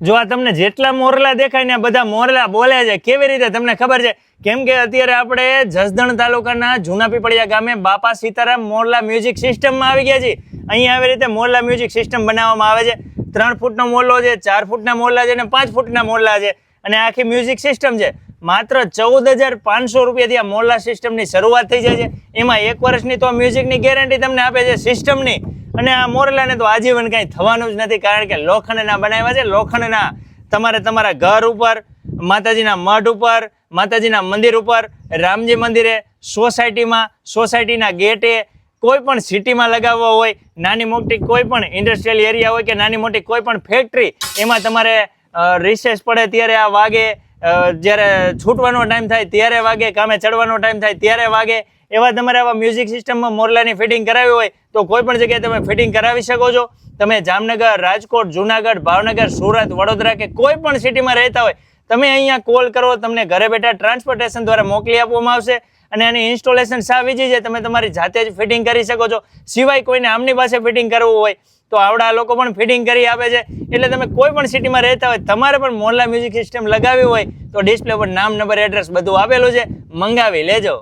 જો આ તમને જેટલા મોરલા દેખાય ને બધા મોરલા બોલે છે, કેવી રીતે તમને ખબર છે? કેમ કે અત્યારે આપણે જસદણ તાલુકાના જૂના પીપળિયા ગામે બાપા સીતારામ મોરલા મ્યુઝિક સિસ્ટમમાં આવી ગયા છીએ. અહીંયા આવી રીતે મોરલા મ્યુઝિક સિસ્ટમ બનાવવામાં આવે છે. ત્રણ ફૂટનો મોરલો છે, ચાર ફૂટના મોરલા છે અને પાંચ ફૂટના મોરલા છે. અને આખી મ્યુઝિક સિસ્ટમ છે. માત્ર ચૌદ હજાર પાંચસો રૂપિયાથી આ મોરલા સિસ્ટમની શરૂઆત થઈ જાય છે. એમાં એક વર્ષની તો મ્યુઝિકની ગેરંટી તમને આપે છે, સિસ્ટમની. અને આ મોરલાને તો આજીવન કાંઈ થવાનું જ નથી, કારણ કે લોખંડના બનાવ્યા છે. લોખંડના તમારે તમારા ઘર ઉપર, માતાજીના મઢ ઉપર, માતાજીના મંદિર ઉપર, રામજી મંદિરે, સોસાયટીમાં, સોસાયટીના ગેટે, કોઈ પણ સિટીમાં લગાવવા હોય, નાની મોટી કોઈ પણ ઇન્ડસ્ટ્રીયલ એરિયા હોય કે નાની મોટી કોઈ પણ ફેક્ટરી એમાં તમારે રિસેસ પડે ત્યારે આ વાગે જ્યારે છૂટવાનો ટાઈમ થાય ત્યારે વાગે, કામે ચડવાનો ટાઈમ થાય ત્યારે વાગે એવા તમારે આવા મ્યુઝિક સિસ્ટમમાં મોરલાની ફિટિંગ કરાવી હોય, તો કોઈ પણ જગ્યાએ તમે ફિટિંગ કરાવી શકો છો. તમે જામનગર, રાજકોટ, જુનાગઢ, ભાવનગર, સુરત, વડોદરા કે કોઈ પણ સિટીમાં રહેતા હોય, તમે અહીંયા કોલ કરો, તમને ઘરે બેઠા ટ્રાન્સપોર્ટેશન દ્વારા મોકલી આપવામાં આવશે અને આની ઇન્સ્ટોલેશન સાવીજી છે. તમે તમારી જાતે જ ફિટિંગ કરી શકો છો. સિવાય કોઈને આમની પાસે ફિટિંગ કરવું હોય, તો આવડા લોકો પણ ફિટિંગ કરી આપે છે. એટલે તમે કોઈ પણ સિટીમાં રહેતા હોય, તમારે પણ મોરલા મ્યુઝિક સિસ્ટમ લગાવી હોય, તો ડિસ્પ્લે પર નામ નંબર એડ્રેસ બધું આપેલું છે. મંગાવી લેજો.